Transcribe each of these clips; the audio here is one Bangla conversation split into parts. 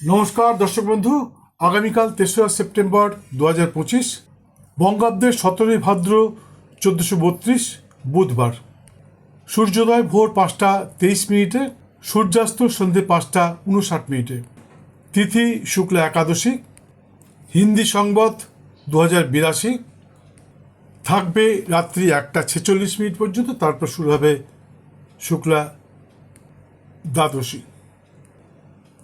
নমস্কার, দর্শক বন্ধু, আগামীকাল তেসরা সেপ্টেম্বর দু হাজার পঁচিশ, বঙ্গাব্দের সতেরোই ভাদ্র চোদ্দোশো বত্রিশ, বুধবার। সূর্যোদয় ভোর পাঁচটা তেইশ মিনিটে, সূর্যাস্ত সন্ধে পাঁচটা উনষাট মিনিটে। তিথি শুক্লা একাদশী, হিন্দি সংবাদ দু হাজার বিরাশি, থাকবে রাত্রি একটা ছেচল্লিশ মিনিট পর্যন্ত, তারপর শুরু হবে শুক্লা দ্বাদশী।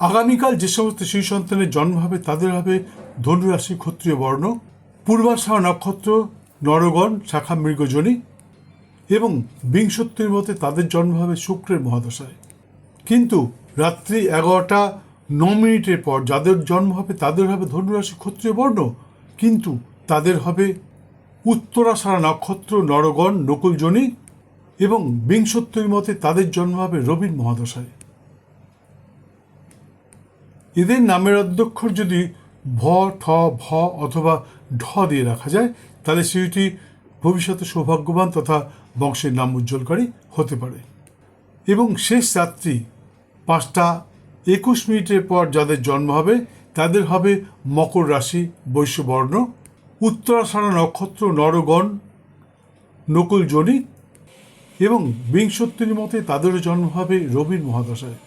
আগামীকাল যে সমস্ত শিশু সন্তানের জন্ম হবে, তাদের হবে ধনুরাশি ক্ষত্রিয় বর্ণ, পূর্বাশা নক্ষত্র, নরগণ, শাখা মৃগজনী এবং বিংশত্তর মতে তাদের জন্ম হবে শুক্রের মহাদশায়। কিন্তু রাত্রি এগারোটা ন মিনিটের পর যাদের জন্ম হবে, তাদের হবে ধনুরাশি ক্ষত্রিয় বর্ণ, কিন্তু তাদের হবে উত্তরাষাঢ়া নক্ষত্র, নরগণ, নকুলজনী এবং বিংশত্তর মতে তাদের জন্ম হবে রবির মহাদশায়। এদের নামের অধ্যক্ষর যদি ভ, ঠ, ভ অথবা ঢ দিয়ে রাখা যায়, তাহলে শিশুটি ভবিষ্যতে সৌভাগ্যবান তথা বংশের নাম উজ্জ্বলকারী হতে পারে। এবং শেষ রাত্রি পাঁচটা একুশ মিনিটের পর যাদের জন্ম হবে, তাদের হবে মকর রাশি, বৈশ্যবর্ণ, উত্তরাষাঢ়া নক্ষত্র, নরগণ, নকুল জনি এবং বিংশত্তরী মতে তাদেরও জন্ম হবে রবির মহাদশায়।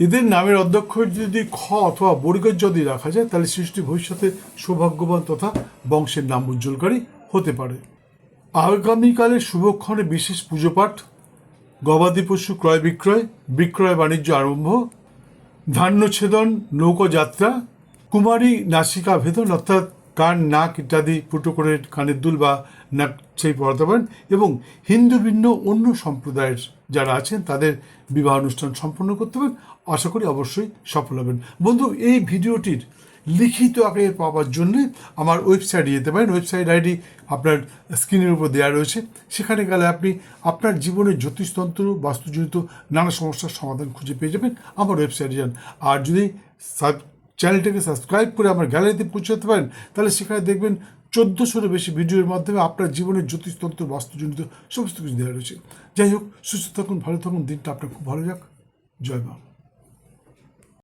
এদের নামের অধ্যক্ষর যদি খ অথবা বর্গের যদি রাখা যায়, তাহলে সৃষ্টি ভবিষ্যতে সৌভাগ্যবান তথা বংশের নাম উজ্জ্বলকারী হতে পারে। আগামীকালের শুভক্ষণে বিশেষ পুজো পাঠ, গবাদি পশু ক্রয় বিক্রয় বিক্রয় বাণিজ্য আরম্ভ, ধান্যছেদন নৌকোযাত্রা কুমারী নাসিকা ভেদন অর্থাৎ কান, নাক ইত্যাদি ফুটো করে কানের দুল বা নাক সেই পড়াতে পারেন। এবং হিন্দু, ভিন্ন, অন্য সম্প্রদায়ের যারা আছেন, তাদের বিবাহ অনুষ্ঠান সম্পন্ন করতে পারেন। আশা করি অবশ্যই সফল হবেন। বন্ধু, এই ভিডিওটির লিখিত আকারে পাওয়ার জন্য আমার ওয়েবসাইটে যেতে পারেন। ওয়েবসাইট আইডি আপনার স্ক্রিনের উপর দেওয়া রয়েছে। সেখানে গেলে আপনি আপনার জীবনের জ্যোতিষতন্ত্র, বাস্তুজনিত নানা সমস্যার সমাধান খুঁজে পেয়ে যাবেন। আমার ওয়েবসাইটে যান। আর যদি চ্যানেলটাকে সাবস্ক্রাইব করে আমার গ্যালারিতে পৌঁছাতে পারেন, তাহলে সেখানে দেখবেন চোদ্দোশোরও বেশি ভিডিওর মাধ্যমে আপনার জীবনের জ্যোতিষতন্ত্র বাস্তুজনিত সমস্ত কিছু দেওয়া রয়েছে। যাই হোক, সুস্থ থাকুন, ভালো থাকুন, দিনটা আপনার খুব ভালো যাক। জয় মা।